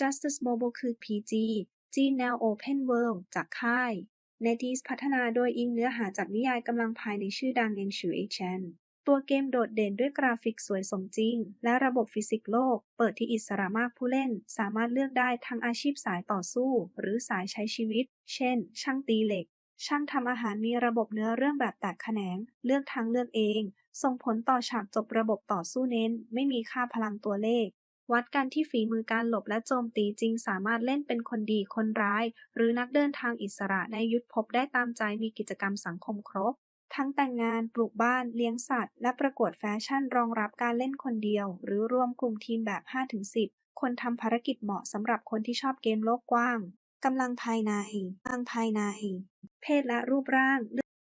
Justice Mobile คือ PG จีนแนว Open World จากค่าย NetEase พัฒนาโดยอิงเนื้อหาจากนิยายกำลังภายในชื่อดังเองฉืออีเชนตัวเกมโดดเด่นด้วยกราฟิกสวยสมจริง และระบบฟิสิกส์โลก เปิดที่อิสระมากผู้เล่น สามารถเลือกได้ทั้งอาชีพสายต่อสู้ หรือสายใช้ชีวิต เช่น ช่างตีเหล็ก ช่างทำอาหารมีระบบเนื้อเรื่องแบบแตกแขนง เลือกทางเลือกเอง ส่งผลต่อฉากจบระบบต่อสู้เน้น ไม่มีค่าพลังตัวเลข วัดกันที่ฝีมือการหลบและโจมตีจริงสามารถเล่นเป็นคนดี คนร้าย หรือนักเดินทางอิสระในยุทธภพได้ตามใจมีกิจกรรมสังคมครบ ทั้งแต่งงาน ปลูกบ้าน เลี้ยงสัตว์ และประกวดแฟชั่นรองรับการเล่นคนเดียว หรือรวมกลุ่มทีมแบบ 5-10 คนทำภารกิจเหมาะสำหรับคนที่ชอบเกมโลกกว้างกำลังภายในกำลังภายใน เพศและรูปร่าง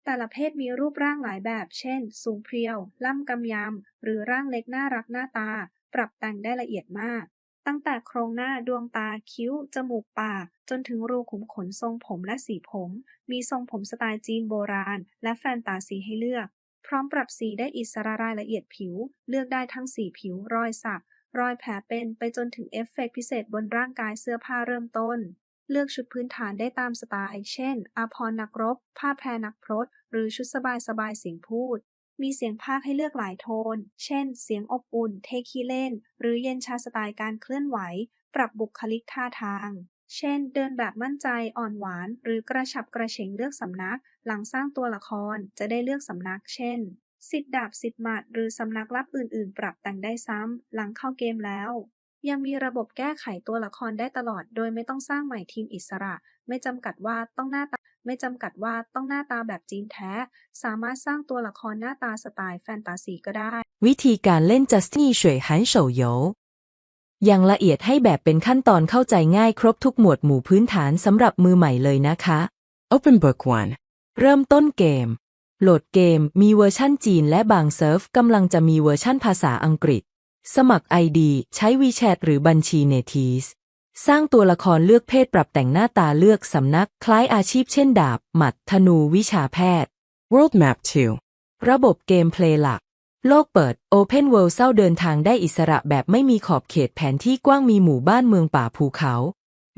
แต่ละเพศมีรูปร่างหลายแบบ เช่น สูงเพรียว ล่ำกำยำ หรือร่างเล็กน่ารักหน้าตา ปรับแต่งได้ละเอียดมาก ตั้งแต่โครงหน้าดวงตาคิ้ว จมูกปาก จนถึงรูขุมขนทรงผมและสีผม มีทรงผมสไตล์จีนโบราณ และแฟนตาซีให้เลือก พร้อมปรับสีได้อิสระรายละเอียดผิว เลือกได้ทั้งสีผิว รอยสัก รอยแผลเป็นไปจนถึงเอฟเฟกต์พิเศษบนร่างกายเสื้อผ้าเริ่มต้นเลือกชุดพื้นฐานได้ตามสไตล์ เช่นอาภรณ์นักรบ ผ้าแพรนักพรต หรือชุดสบายสบายเสียงพูด มีเสียงพากย์ให้เลือกหลายโทน เช่น เสียงอบอุ่น เทคีเล่น หรือเย็นชาสไตล์การเคลื่อนไหว ปรับบุคลิกท่าทาง เช่น เดินแบบมั่นใจ อ่อนหวาน หรือกระฉับกระเฉงเลือกสำนัก หลังสร้างตัวละครจะได้เลือกสำนัก เช่น สิทธิ์ดาบสิทธิ์หมัด หรือสำนักลับอื่น ๆ ปรับแต่งได้ซ้ำ หลังเข้าเกมแล้ว ยังมีระบบแก้ไขตัวละครได้ตลอด โดยไม่ต้องสร้างใหม่ทีมอิสระ ไม่จำกัดว่าต้องหน้าตา ไม่จำกัดว่าต้องหน้าตาแบบจีนแท้ สามารถสร้างตัวละครหน้าตาสไตล์แฟนตาซีก็ได้ วิธีการเล่นจัสตี้สวยหันเฉาโยอย่างละเอียดให้แบบเป็นขั้นตอนเข้าใจง่ายครบทุกหมวดหมู่พื้นฐานสำหรับมือใหม่เลยนะคะ Open Book One เริ่มต้นเกม โหลดเกมมีเวอร์ชั่นจีนและบางเซิร์ฟกำลังจะมีเวอร์ชั่นภาษาอังกฤษ สมัคร ID ใช้ WeChat หรือบัญชี n e t e a s สร้างตัวละครเลือกเพศปรับแต่งหน้าตาเลือกสำนัก คล้ายอาชีพเช่นดาบ หมัด ธนูวิชาแพทย์ World Map 2. ระบบเกมเพลย์หลัก โลกเปิด Open World เศร้าเดินทางได้อิสระแบบไม่มีขอบเขตแผนที่กว้างมีหมู่บ้านเมืองป่าภูเขา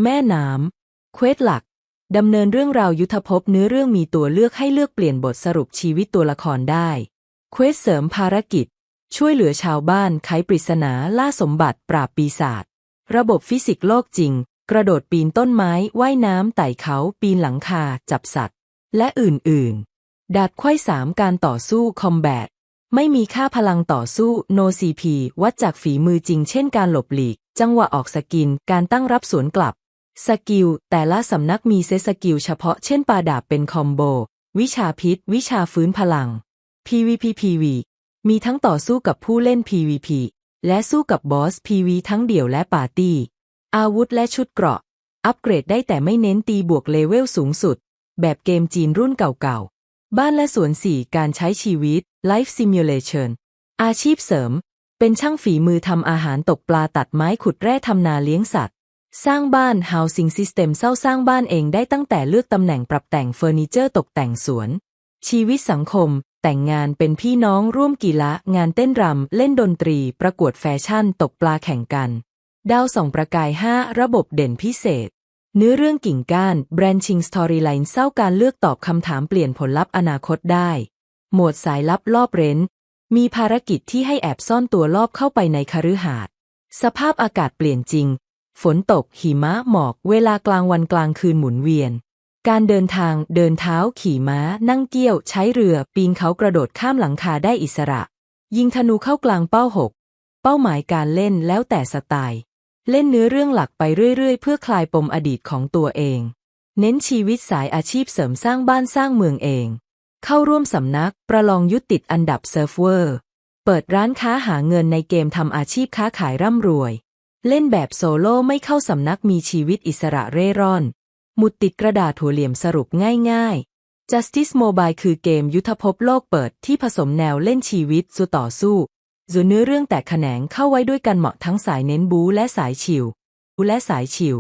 แม่น้ำเควสหลัก ดำเนินเรื่องราวยุทธภพเนื้อเรื่องมีตัวเลือกให้เลือกเปลี่ยนบทสรุปชีวิตตัวละครได้เควสเสริมภารกิจ ช่วยเหลือชาวบ้านไขปริศนาล่าสมบัติปราบปีศาจ ระบบฟิสิกส์โลกจริง กระโดดปีนต้นไม้ ว่ายน้ำไต่เขาปีนหลังคา จับสัตว์ และอื่น ๆ ดาดไขว้สามการต่อสู้คอมแบทไม่มีค่าพลังต่อสู้ no CP วัดจากฝีมือจริง เช่นการหลบหลีก จังหวะออกสกิน การตั้งรับสวนกลับ สกิล แต่ละสำนักมีเซสกิลเฉพาะ เช่นปาดาบเป็นคอมโบ วิชาพิษ วิชาฟื้นพลัง PVP PV มีทั้งต่อสู้กับผู้เล่น PVP และสู้กับบอส PV ทั้งเดี่ยวและปาร์ตี้ อาวุธและชุดเกราะ อัปเกรดได้แต่ไม่เน้นตีบวกเลเวลสูงสุด แบบเกมจีนรุ่นเก่าๆ บ้านและสวนสี่การใช้ชีวิต Life Simulation อาชีพเสริม เป็นช่างฝีมือทำอาหารตกปลาตัดไม้ขุดแร่ทำนาเลี้ยงสัตว์ สร้างบ้าน Housing System เศร้าสร้างบ้านเองได้ตั้งแต่เลือกตำแหน่งปรับแต่งเฟอร์นิเจอร์ตกแต่งสวน ชีวิตสังคม แต่งงานเป็นพี่น้องร่วมกีฬางานเต้นรำ เล่นดนตรี ประกวดแฟชั่น ตกปลาแข่งกัน ดาวส่องประกาย 5 ระบบเด่นพิเศษ เนื้อเรื่องกิ่งก้าน branching storyline เศร้าการเลือกตอบคำถามเปลี่ยนผลลัพธ์อนาคตได้ โหมดสายลับรอบเร้น มีภารกิจที่ให้แอบซ่อนตัวลอบเข้าไปในคฤหาสน์สภาพอากาศเปลี่ยนจริง ฝนตก หิมะหมอก เวลากลางวันกลางคืนหมุนเวียน การเดินทางเดินเท้าขี่ม้า นั่งเกี้ยว ใช้เรือ ปีนเขากระโดดข้ามหลังคาได้อิสระ ยิงธนูเข้ากลางเป้าหกเป้าหมายการเล่นแล้วแต่สไตล์ เล่นเนื้อเรื่องหลักไปเรื่อยๆ เพื่อคลายปมอดีตของตัวเอง เน้นชีวิตสายอาชีพเสริมสร้างบ้านสร้างเมืองเอง เข้าร่วมสำนัก ประลองยุติดอันดับเซิร์ฟเวอร์ เปิดร้านค้าหาเงินในเกมทำอาชีพค้าขายร่ำรวย เล่นแบบโซโล่ไม่เข้าสำนักมีชีวิตอิสระเร่ร่อน หมุดติดกระดาษหัวเหลี่ยมสรุปง่ายๆ Justice Mobile คือเกมยุทธภพโลกเปิดที่ผสมแนวเล่นชีวิตสู้ต่อสู้ส่วนเนื้อเรื่องแตกแขนงเข้าไว้ด้วยกันเหมาะทั้งสายเน้นบูและสายชิวบูและสายชิว